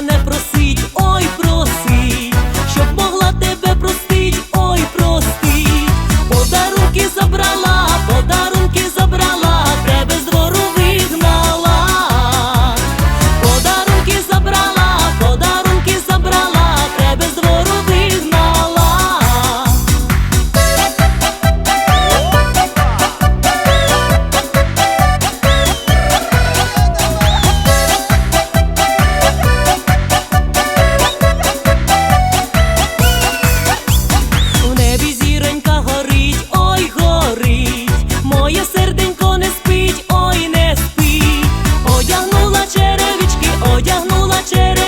Не проси. noche